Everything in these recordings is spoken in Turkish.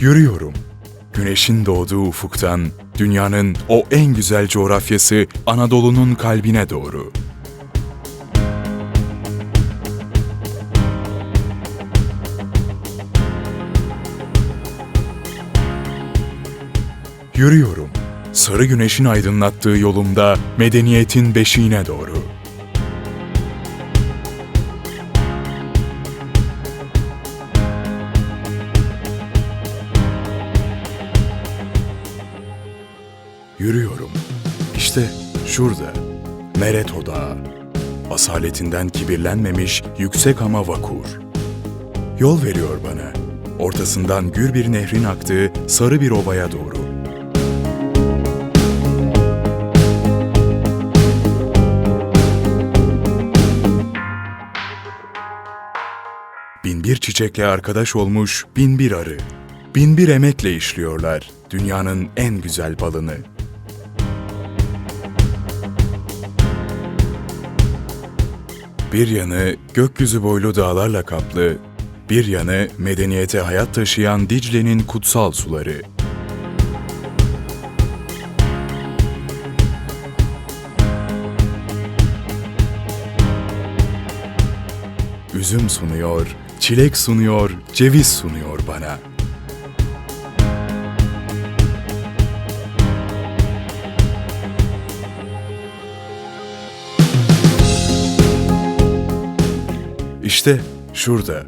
Yürüyorum. Güneşin doğduğu ufuktan, dünyanın o en güzel coğrafyası Anadolu'nun kalbine doğru. Yürüyorum. Sarı güneşin aydınlattığı yolumda medeniyetin beşiğine doğru. Yürüyorum. İşte şurada. Mereto Dağı. Asaletinden kibirlenmemiş yüksek ama vakur. Yol veriyor bana. Ortasından gür bir nehrin aktığı sarı bir ovaya doğru. Bin bir çiçekle arkadaş olmuş bin bir arı. Bin bir emekle işliyorlar dünyanın en güzel balını. Bir yanı gökyüzü boylu dağlarla kaplı, bir yanı medeniyete hayat taşıyan Dicle'nin kutsal suları. Üzüm sunuyor, çilek sunuyor, ceviz sunuyor bana. İşte şurada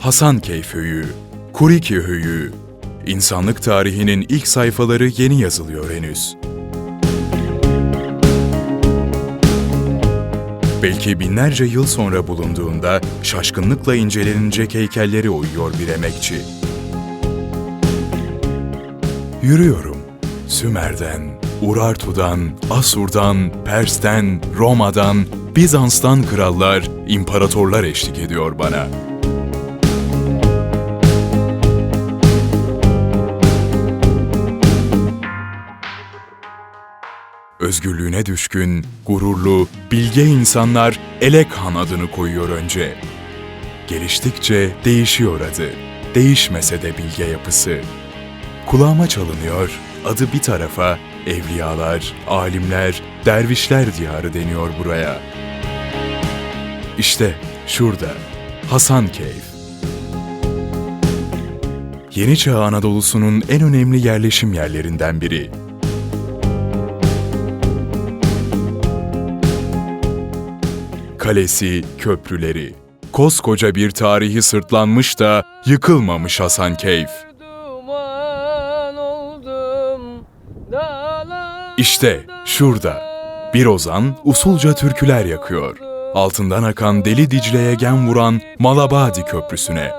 Hasankeyf Höyüğü, Kuriki Höyüğü. İnsanlık tarihinin ilk sayfaları yeni yazılıyor henüz. Belki binlerce yıl sonra bulunduğunda şaşkınlıkla incelenecek heykelleri oyuyor bir emekçi. Yürüyorum. Sümer'den, Urartu'dan, Asur'dan, Pers'ten, Roma'dan, Bizans'tan krallar, imparatorlar eşlik ediyor bana. Özgürlüğüne düşkün, gururlu, bilge insanlar Elek Han adını koyuyor önce. Geliştikçe değişiyor adı. Değişmese de bilge yapısı. Kulağıma çalınıyor, adı bir tarafa, evliyalar, alimler, dervişler diyarı deniyor buraya. İşte şurada, Hasankeyf. Yeni Çağ Anadolu'sunun en önemli yerleşim yerlerinden biri. Kalesi, köprüleri. Koskoca bir tarihi sırtlanmış da yıkılmamış Hasankeyf. Duman İşte şurada. Bir ozan usulca türküler yakıyor. Altından akan Deli Dicle'ye gen vuran Malabadi Köprüsü'ne.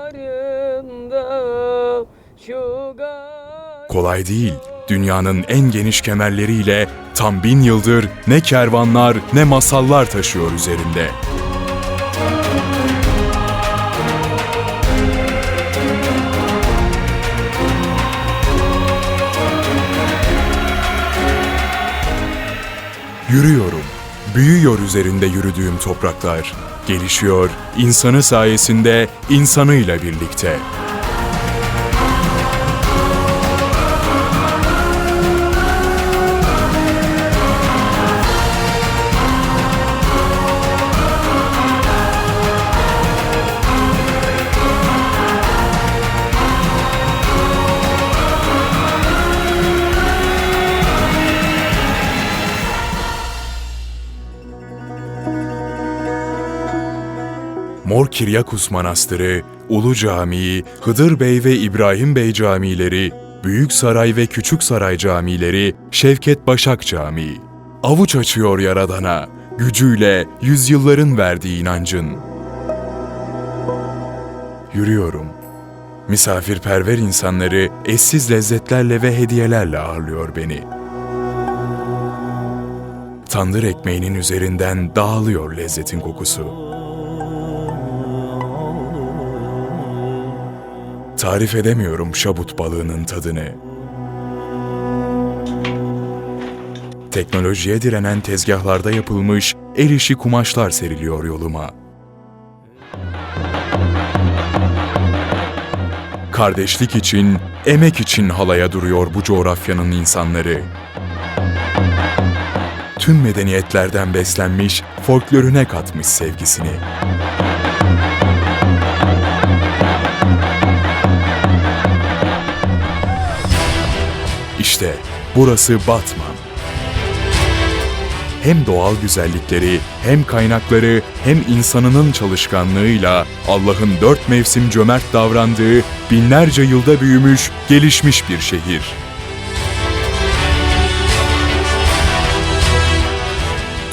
Kolay değil. Dünyanın en geniş kemerleriyle tam bin yıldır ne kervanlar ne masallar taşıyor üzerinde. Yürüyorum. Büyüyor üzerinde yürüdüğüm topraklar. Gelişiyor insanı sayesinde insanıyla birlikte. Mor Kiryakus Manastırı, Ulu Camii, Hıdır Bey ve İbrahim Bey camileri, Büyük Saray ve Küçük Saray camileri, Şevket Başak Camii. Avuç açıyor Yaradan'a, gücüyle yüzyılların verdiği inancın. Yürüyorum. Misafirperver insanları eşsiz lezzetlerle ve hediyelerle ağırlıyor beni. Tandır ekmeğinin üzerinden dağılıyor lezzetin kokusu. Tarif edemiyorum şabut balığının tadını. Teknolojiye direnen tezgahlarda yapılmış el işi kumaşlar seriliyor yoluma. Kardeşlik için, emek için halaya duruyor bu coğrafyanın insanları. Tüm medeniyetlerden beslenmiş, folklorüne katmış sevgisini. Burası Batman. Hem doğal güzellikleri, hem kaynakları, hem insanının çalışkanlığıyla Allah'ın dört mevsim cömert davrandığı, binlerce yılda büyümüş, gelişmiş bir şehir.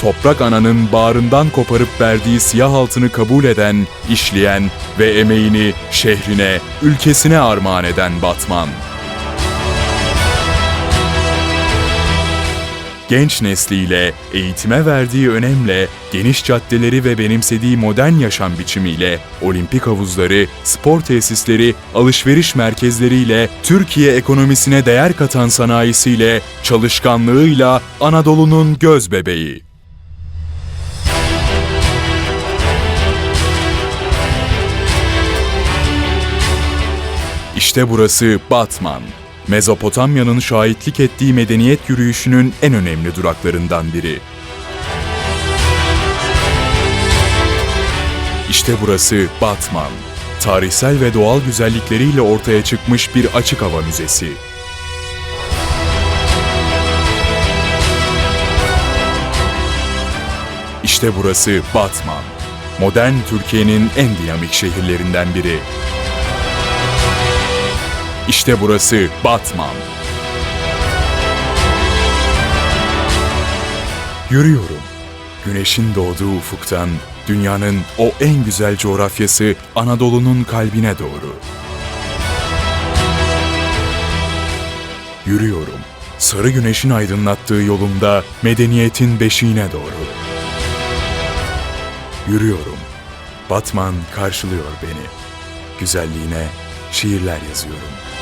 Toprak ananın bağrından koparıp verdiği siyah altını kabul eden, işleyen ve emeğini şehrine, ülkesine armağan eden Batman. Genç nesliyle, eğitime verdiği önemle, geniş caddeleri ve benimsediği modern yaşam biçimiyle, olimpik havuzları, spor tesisleri, alışveriş merkezleriyle, Türkiye ekonomisine değer katan sanayisiyle, çalışkanlığıyla Anadolu'nun göz bebeği. İşte burası Batman. Mezopotamya'nın şahitlik ettiği medeniyet yürüyüşünün en önemli duraklarından biri. İşte burası Batman. Tarihsel ve doğal güzellikleriyle ortaya çıkmış bir açık hava müzesi. İşte burası Batman. Modern Türkiye'nin en dinamik şehirlerinden biri. İşte burası Batman. Yürüyorum. Güneşin doğduğu ufuktan dünyanın o en güzel coğrafyası Anadolu'nun kalbine doğru. Yürüyorum. Sarı güneşin aydınlattığı yolumda medeniyetin beşiğine doğru. Yürüyorum. Batman karşılıyor beni. Güzelliğine şiirler yazıyorum.